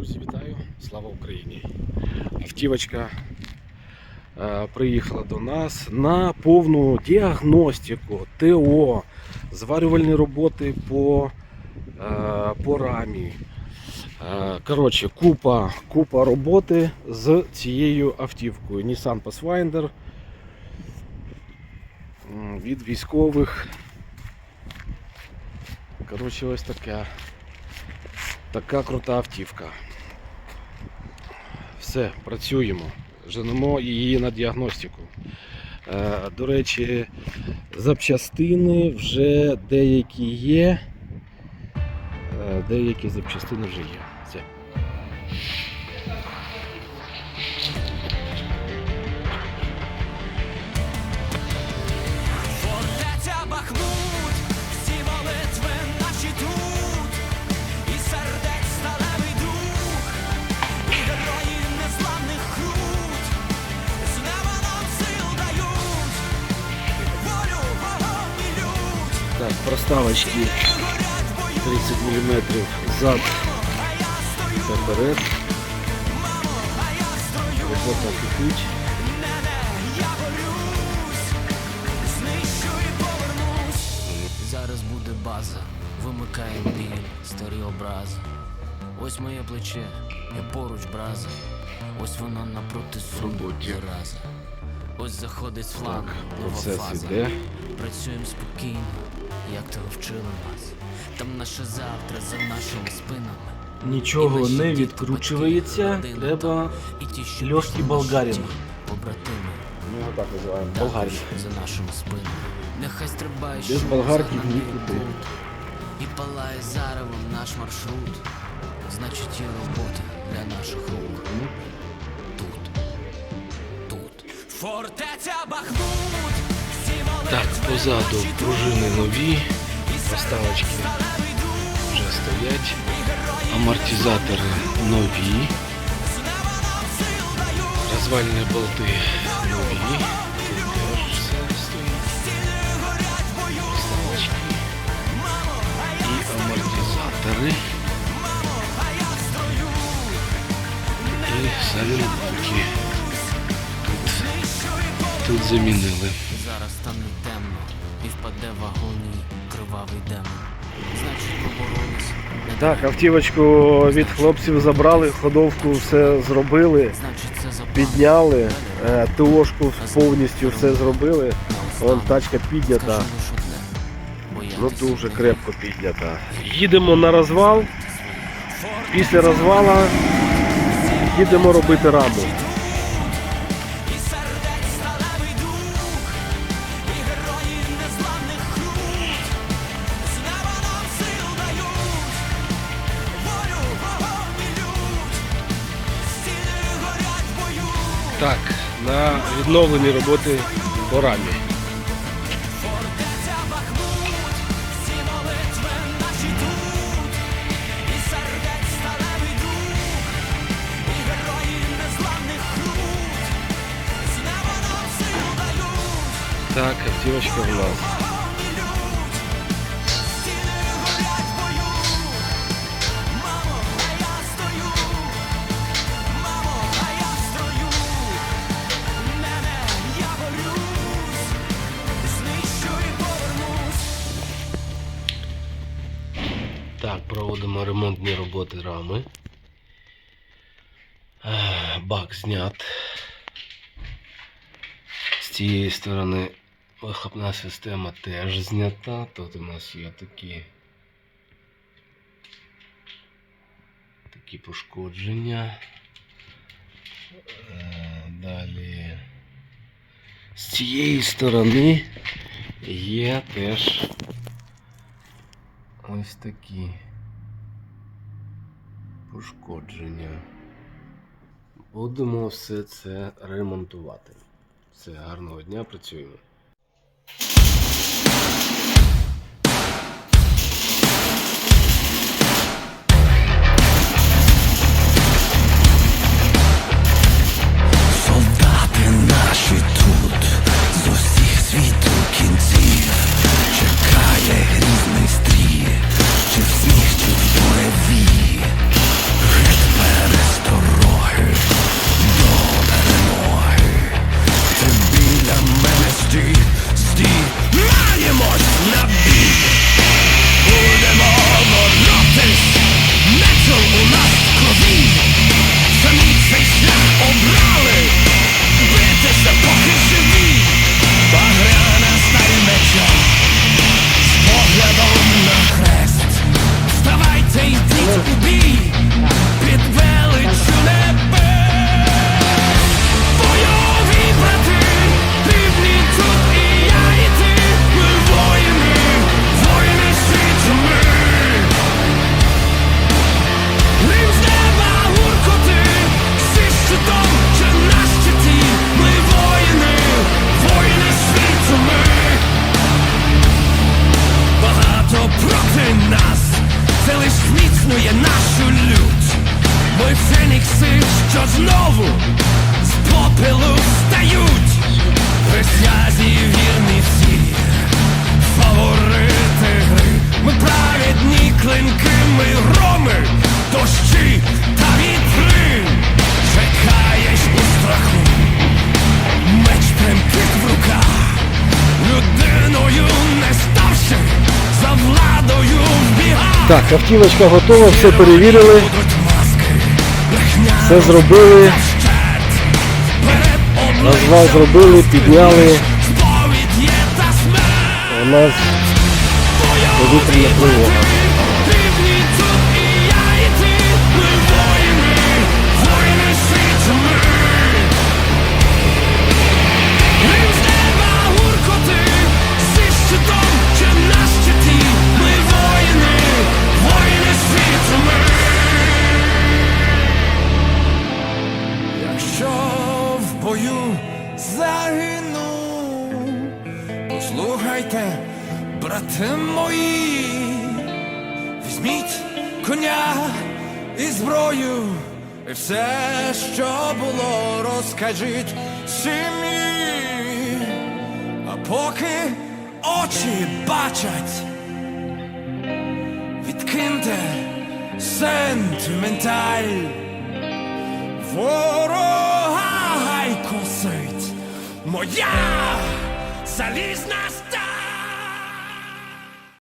Друзі, вітаю! Слава Україні! Автівочка е, приїхала до нас на повну діагностику, ТО, зварювальні роботи по, е, по рамі. Е, коротше, купа, купа роботи з цією автівкою. Nissan Pathfinder від військових. Коротше, ось така. Така крута автівка. Все, працюємо. Женемо її на діагностику. Е, до речі, запчастини вже деякі є. Е, деякі запчастини вже є. Все. Бою, 30 мм зад та вперед. Робота кипить. і повернусь. Зараз буде база, вимикає біль, старі образи. Ось моє плече, я поруч браза. Ось воно напроти суду зараза. Ось заходить Так, нова фаза. Працюємо спокійно, як того вчили нас. Там наше завтра за нашими спинами. Нічого не відкручується, треба І ті, Льошки Болгаріна. Побратими. Ми його так називаємо. Болгарія. За нашими спинами. Нехай стрибає Без болгарки нікуди. І палає заревом наш маршрут. Значить, є робота для наших рук. Тут. Тут. Фортеця Бахмут. Так, позаду пружини нові, поставочки вже стоять, амортизатори нові, розвальні болти нові. Теж все стоїть. Поставочки і амортизатори, і болтики. Тут, тут замінили. Зараз стане темно і впаде в агонії кривавий демон. Значить, поборолись. Так, автівочку від хлопців забрали, ходовку все зробили, підняли, е, ТОшку повністю все зробили. Вон тачка піднята. Ну дуже крепко піднята. Їдемо на розвал. Після розвала їдемо робити раму. Неба роботи по рамі. Так, автівочка в нас. Проводимо ремонтні роботи рами. Е, Бак знят. З цієї сторони вихлопна система теж знята. Тут у нас є такі, такі пошкодження. Е, Далі з цієї сторони є теж Ось такі пошкодження. Будемо все це ремонтувати. Все, гарного дня, працюємо. Що знову з попелу встають, присязі вірні всі, фаворити гри, ми праведні клинки, ми громи, дощі та вітри, чекаєш у страху, меч тремтить в руках, людиною не ставши, за владою вбігав. Так, автівочка готова, все перевірили, все зробили, обличчям зробили, підняли. У нас повітряна тривога. Візьміть коня і зброю, і все, що було, розкажіть сім'ї, а поки очі бачать, відкиньте сентименталь. Ворога гай косить моя залізна.